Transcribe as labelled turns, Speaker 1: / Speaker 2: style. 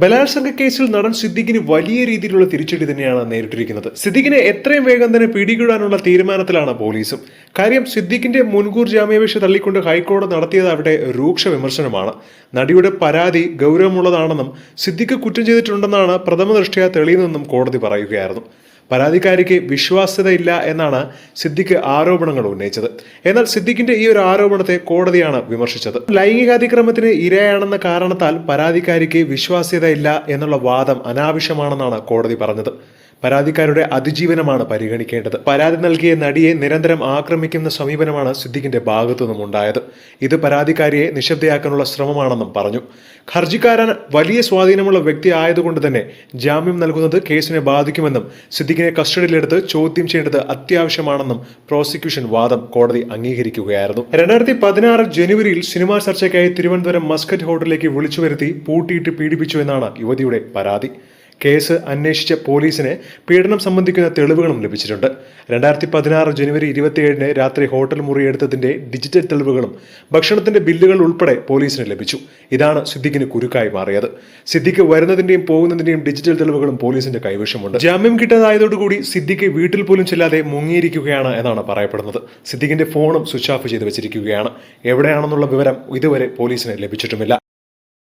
Speaker 1: ബലാത്സംഗ കേസിൽ നടൻ സിദ്ദിഖിന് വലിയ രീതിയിലുള്ള തിരിച്ചടി തന്നെയാണ് നേരിട്ടിരിക്കുന്നത്. സിദ്ദിഖിനെ എത്രയും വേഗം തന്നെ പിടികൂടാനുള്ള തീരുമാനത്തിലാണ് പോലീസും. കാര്യം സിദ്ദിഖിന്റെ മുൻകൂർ ജാമ്യാപേക്ഷ തള്ളിക്കൊണ്ട് ഹൈക്കോടതി നടത്തിയത് അവിടെ രൂക്ഷ വിമർശനമാണ്. നടിയുടെ പരാതി ഗൗരവമുള്ളതാണെന്നും സിദ്ദിഖ് കുറ്റം ചെയ്തിട്ടുണ്ടെന്നാണ് പ്രഥമ ദൃഷ്ടിയ തെളിയുന്നതെന്നും കോടതി പറയുകയായിരുന്നു. പരാതിക്കാരിക്ക് വിശ്വാസ്യതയില്ല എന്നാണ് സിദ്ദിഖ് ആരോപണങ്ങൾ ഉന്നയിച്ചത്. എന്നാൽ സിദ്ദിഖിന്റെ ഈ ഒരു ആരോപണത്തെ കോടതിയാണ് വിമർശിച്ചത്. ലൈംഗികാതിക്രമത്തിന് ഇരയാണെന്ന കാരണത്താൽ പരാതിക്കാരിക്ക് വിശ്വാസ്യതയില്ല എന്നുള്ള വാദം അനാവശ്യമാണെന്നാണ് കോടതി പറഞ്ഞത്. പരാതിക്കാരുടെ അതിജീവനമാണ് പരിഗണിക്കേണ്ടത്. പരാതി നൽകിയ നടിയെ നിരന്തരം ആക്രമിക്കുന്ന സമീപനമാണ് സിദ്ദിഖിന്റെ ഭാഗത്തു നിന്നും ഉണ്ടായത് ഇത് പരാതിക്കാരിയെ നിശബ്ദയാക്കാനുള്ള ശ്രമമാണെന്നും പറഞ്ഞു. ഹർജിക്കാരൻ വലിയ സ്വാധീനമുള്ള വ്യക്തി ആയതുകൊണ്ട് തന്നെ ജാമ്യം നൽകുന്നത് കേസിനെ ബാധിക്കുമെന്നും സിദ്ദിഖിനെ കസ്റ്റഡിയിലെടുത്ത് ചോദ്യം ചെയ്യേണ്ടത് അത്യാവശ്യമാണെന്നും പ്രോസിക്യൂഷൻ വാദം കോടതി അംഗീകരിക്കുകയായിരുന്നു. രണ്ടായിരത്തി പതിനാറ് ജനുവരിയിൽ സിനിമാ ചർച്ചയ്ക്കായി തിരുവനന്തപുരം മസ്കറ്റ് ഹോട്ടലിലേക്ക് വിളിച്ചു വരുത്തി പൂട്ടിയിട്ട് പീഡിപ്പിച്ചു എന്നാണ് യുവതിയുടെ പരാതി. കേസ് അന്വേഷിച്ച പോലീസിന് പീഡനം സംബന്ധിക്കുന്ന തെളിവുകളും ലഭിച്ചിട്ടുണ്ട്. രണ്ടായിരത്തി പതിനാറ് ജനുവരി ഇരുപത്തിയേഴിന് രാത്രി ഹോട്ടൽ മുറി എടുത്തതിന്റെ ഡിജിറ്റൽ തെളിവുകളും ഭക്ഷണത്തിന്റെ ബില്ലുകൾ ഉൾപ്പെടെ പോലീസിന് ലഭിച്ചു. ഇതാണ് സിദ്ദിഖിന് കുരുക്കായി മാറിയത്. സിദ്ദിഖ് വരുന്നതിന്റെയും പോകുന്നതിന്റെയും ഡിജിറ്റൽ തെളിവുകളും പോലീസിന്റെ കൈവശമുണ്ട്. ജാമ്യം കിട്ടാതായതോടുകൂടി സിദ്ദിഖ് വീട്ടിൽ പോലും ചെല്ലാതെ മുങ്ങിയിരിക്കുകയാണ് എന്നാണ് പറയപ്പെടുന്നത്. സിദ്ദിഖിന്റെ ഫോണും സ്വിച്ച് ഓഫ് ചെയ്ത് വെച്ചിരിക്കുകയാണ്. എവിടെയാണെന്നുള്ള വിവരം ഇതുവരെ പോലീസിന് ലഭിച്ചിട്ടുമില്ല.